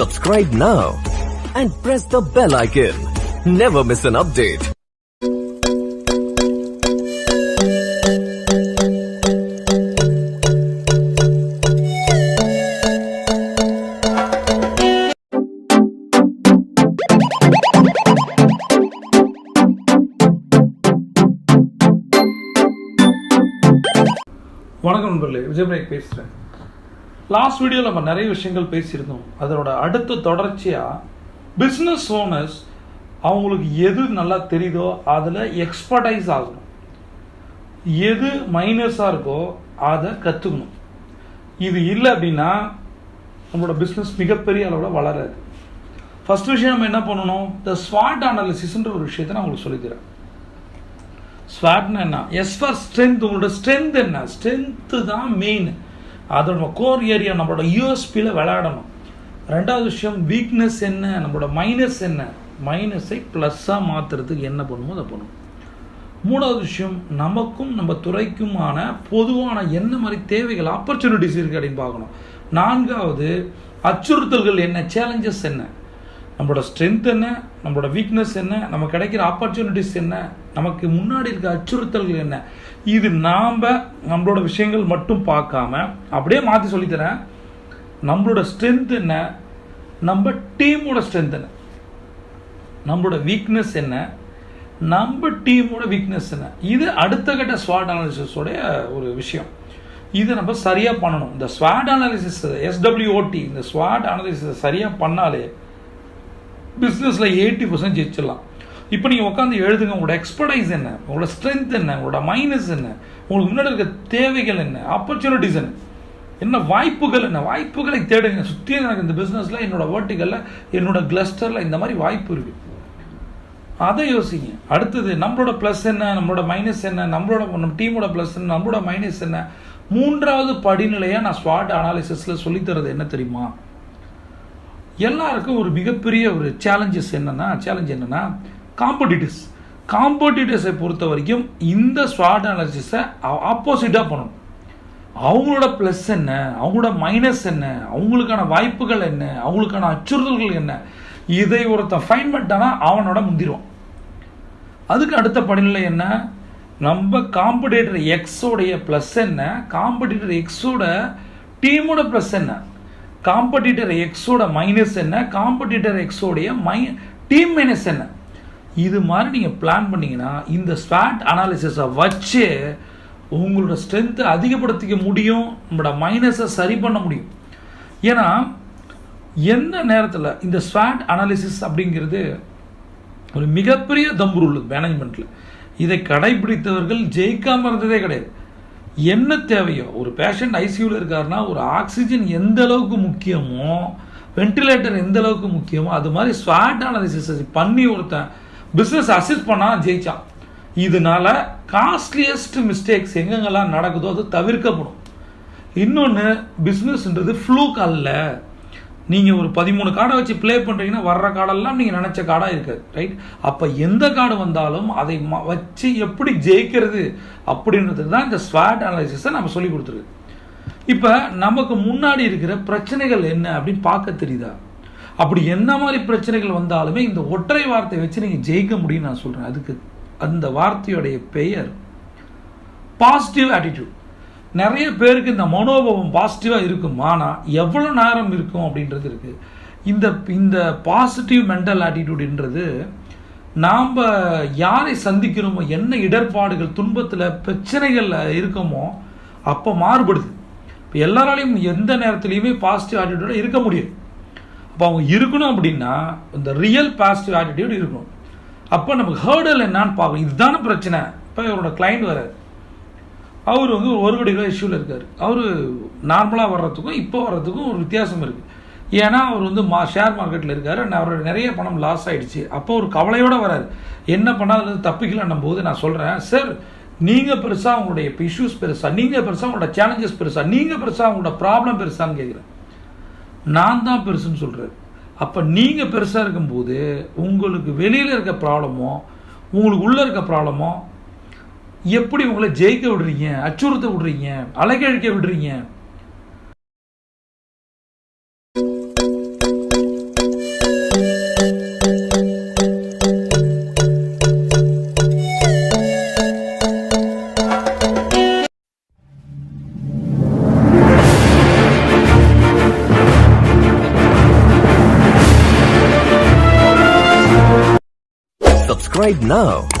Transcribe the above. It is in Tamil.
subscribe now and press the bell icon. Never miss an update. வணக்கம் நண்பர்களே விஜயபிரேக் பேசுகிறேன் லாஸ்ட் வீடியோவில் நம்ம நிறைய விஷயங்கள் பேசியிருந்தோம். அதனோட அடுத்த தொடர்ச்சியாக பிஸ்னஸ் ஓனர்ஸ் அவங்களுக்கு எது நல்லா தெரியுதோ அதில் எக்ஸ்பர்டைஸ் ஆகணும். எது மைனஸாக இருக்கோ அதை கற்றுக்கணும் இது இல்லை அப்படின்னா நம்மளோட பிஸ்னஸ் மிகப்பெரிய அளவில் வளராது. ஃபஸ்ட் விஷயம் நம்ம என்ன பண்ணணும்? இந்த ஸ்வாட் அனாலிசிஸ்ன்ற ஒரு விஷயத்தை நான் உங்களுக்கு சொல்லித்தரேன். ஸ்வாட்னா என்ன? எஸ் ஃபார் ஸ்ட்ரென்த் உங்களோட ஸ்ட்ரென்த் என்ன? ஸ்ட்ரென்த்து தான் மெயின் அதோட கோர் ஏரியா நம்மளோட யூஎஸ்பியில் விளையாடணும். ரெண்டாவது விஷயம் வீக்னஸ் என்ன? நம்மளோட மைனஸ் என்ன? மைனஸை ப்ளஸ்ஸாக மாற்றுறதுக்கு என்ன பண்ணுமோ அதை பண்ணணும் மூணாவது விஷயம் நமக்கும் நம்ம துறைக்குமான பொதுவான என்ன மாதிரி தேவைகள் ஆப்பர்ச்சுனிட்டிஸ் இருக்குது அப்படின்னு பார்க்கணும். நான்காவது அச்சுறுத்தல்கள் என்ன? சேலஞ்சஸ் என்ன? நம்மளோட ஸ்ட்ரென்த் என்ன நம்மளோட வீக்னஸ் என்ன நம்ம கிடைக்கிற ஆப்பர்ச்சுனிட்டிஸ் என்ன நமக்கு முன்னாடி இருக்க அச்சுறுத்தல்கள் என்ன இது நாம் நம்மளோட விஷயங்கள் மட்டும் பார்க்காம அப்படியே மாற்றி சொல்லித்தரேன். நம்மளோட ஸ்ட்ரென்த் என்ன நம்ம டீமோட ஸ்ட்ரென்த் என்ன நம்மளோட வீக்னஸ் என்ன நம்ம டீமோட வீக்னஸ் என்ன. இது அடுத்த கட்ட ஸ்வாட் அனாலிசிஸோடைய ஒரு விஷயம். இதை நம்ம சரியாக பண்ணணும். இந்த ஸ்வாட் அனாலிசிஸ் எஸ்டபிள்யூஓடி இந்த ஸ்வாட் அனாலிசிஸை சரியாக பண்ணாலே பிஸ்னஸில் எயிட்டி பர்சன்ட் ஜெயிச்சிடலாம். இப்போ நீங்கள் உட்காந்து எழுதுங்க உங்களோட எக்ஸ்பர்டைஸ் என்ன? உங்களோட ஸ்ட்ரென்த் என்ன? உங்களோட மைனஸ் என்ன? உங்களுக்கு முன்னாடி இருக்க தேவைகள் என்ன? ஆப்பர்ச்சுனிட்டிஸ் என்ன? என்ன வாய்ப்புகள் என்ன? வாய்ப்புகளை தேடுங்க. சுற்றி எனக்கு இந்த பிஸ்னஸில் என்னோட வேர்ட்டிகளில் என்னோட கிளஸ்டரில் இந்த மாதிரி வாய்ப்பு இருக்குது அதை யோசிங்க. அடுத்தது நம்மளோட ப்ளஸ் என்ன? நம்மளோட மைனஸ் என்ன? நம்மளோட நம்ம டீமோட ப்ளஸ் என்ன? நம்மளோட மைனஸ் என்ன? மூன்றாவது படிநிலையாக நான் ஸ்வாட் அனாலிசிஸில் சொல்லித்தரது என்ன தெரியுமா? எல்லாருக்கும் ஒரு மிகப்பெரிய ஒரு சேலஞ்சஸ் என்னென்னா சேலஞ்ச் என்னென்னா காம்படிட்டர்ஸ் காம்படிட்டர்ஸை பொறுத்த வரைக்கும் இந்த ஸ்வாட் அனாலிசிஸை ஆப்போசிட்டாக பண்ணணும். அவங்களோட ப்ளஸ் என்ன? அவங்களோட மைனஸ் என்ன? அவங்களுக்கான வாய்ப்புகள் என்ன? அவங்களுக்கான அச்சுறுத்தல்கள் என்ன? இதை ஒருத்தன் ஃபைன் பண்ணிட்டானா அவனோட முந்திடுவான் அதுக்கு அடுத்த படிநிலை என்ன? நம்ம காம்படிட்டர் எக்ஸோடைய ப்ளஸ் என்ன? காம்படிட்டர் எக்ஸோட டீமோட ப்ளஸ் என்ன? காம்படிட்டர் எக்ஸோட மைனஸ் என்ன? காம்படிட்டர் எக்ஸோடைய மை டீம் மைனஸ் என்ன? இது மாதிரி நீங்கள் பிளான் பண்ணீங்கன்னா இந்த ஸ்வாட் அனாலிசிஸை வச்சு உங்களோட ஸ்ட்ரென்த்தை அதிகப்படுத்திக்க முடியும் நம்மளோட மைனஸை சரி பண்ண முடியும். ஏன்னா எந்த நேரத்தில் இந்த ஸ்வாட் அனாலிசிஸ் அப்படிங்கிறது ஒரு மிகப்பெரிய தம்புரு உள்ளது மேனேஜ்மெண்ட்டில் இதை கடைபிடித்தவர்கள் ஜெயிக்காமல் இருந்ததே கிடையாது. என்ன தேவையோ? ஒரு பேஷண்ட் ஐசியூவில் இருக்காருன்னா ஒரு ஆக்சிஜன் எந்த அளவுக்கு முக்கியமோ வென்டிலேட்டர் எந்த அளவுக்கு முக்கியமோ அது மாதிரி ஸ்வாட் அனாலிசிஸ் பண்ணி ஒருத்தன் பிஸ்னஸ் அசிஸ்ட் பண்ணால் ஜெயிச்சான். இதனால காஸ்ட்லியஸ்ட் மிஸ்டேக்ஸ் எங்கெங்கெல்லாம் நடக்குதோ அது தவிர்க்கப்படும். இன்னொன்று பிஸ்னஸ்ன்றது ஃப்ளூக் அல்ல. நீங்கள் ஒரு பதிமூணு கார்டை வச்சு ப்ளே பண்ணுறீங்கன்னா வர்ற கார்டெல்லாம் நீங்கள் நினச்ச கார்டாக இருக்காது ரைட் அப்போ எந்த கார்டு வந்தாலும் அதை வச்சு எப்படி ஜெயிக்கிறது அப்படின்றதுக்கு தான் இந்த ஸ்வாட் அனாலிசிஸை நம்ம சொல்லி கொடுத்துருக்கு. இப்போ நமக்கு முன்னாடி இருக்கிற பிரச்சனைகள் என்ன அப்படின்னு பார்க்க தெரியுதா? அப்படி என்ன மாதிரி பிரச்சனைகள் வந்தாலுமே இந்த ஒற்றை வார்த்தையை வச்சு நீங்கள் ஜெயிக்க முடியும்னு நான் சொல்கிறேன் அதுக்கு அந்த வார்த்தையுடைய பெயர் பாசிட்டிவ் ஆட்டிடியூட் நிறைய பேருக்கு இந்த மனோபாவம் பாசிட்டிவாக இருக்கும்? ஆனால் எவ்வளோ நேரம் இருக்கும் அப்படின்றது இருக்குது இந்த இந்த பாசிட்டிவ் மென்டல் ஆட்டிடியூடுன்றது நாம் யாரை சந்திக்கிறோமோ என்ன இடர்பாடுகள் துன்பத்தில் பிரச்சனைகள் இருக்கோமோ அப்போ மாறுபடுது. இப்போ எல்லாராலையும் எந்த நேரத்துலையுமே பாசிட்டிவ் ஆட்டிடியூட இருக்க முடியும் அப்போ அவங்க இருக்கணும் அப்படின்னா இந்த ரியல் பாசிட்டிவ் ஆட்டிடியூட் இருக்கணும். அப்போ நமக்கு ஹேர்டல் என்னான்னு பார்க்கணும். இதுதானே பிரச்சனை. இப்போ இவரோட கிளைண்ட் வராது அவர் வந்து ஒரு கோடி ரூபாய் இஷ்யூவில் இருக்கார். அவர் நார்மலாக வர்றதுக்கும் இப்போ வர்றதுக்கும் ஒரு வித்தியாசம் இருக்குது ஏன்னா அவர் வந்து மா ஷேர் மார்க்கெட்டில் இருக்கார். அவரோட நிறைய பணம் லாஸ் ஆகிடுச்சு அப்போ ஒரு கவலையோடு வராது என்ன பண்ணால் தப்பிக்கலன்னும் போது நான் சொல்கிறேன் சார் நீங்கள் பெருசாக உங்களுடைய இஷ்யூஸ் பெருசாக நீங்கள் பெருசாக உங்களோட சேலஞ்சஸ் பெருசாக நீங்கள் பெருசாக உங்களோட ப்ராப்ளம் பெருசான்னு கேட்குறேன் நான் தான் பெருசுன்னு சொல்கிறேன் அப்போ நீங்கள் பெருசாக இருக்கும்போது உங்களுக்கு வெளியில் இருக்க ப்ராப்ளமோ உங்களுக்கு உள்ளே இருக்க ப்ராப்ளமோ எப்படி உங்களை ஜெயிக்க விடுறீங்க அச்சுறுத்த விடுறீங்க அலைகழிக்க விடுறீங்க Subscribe now.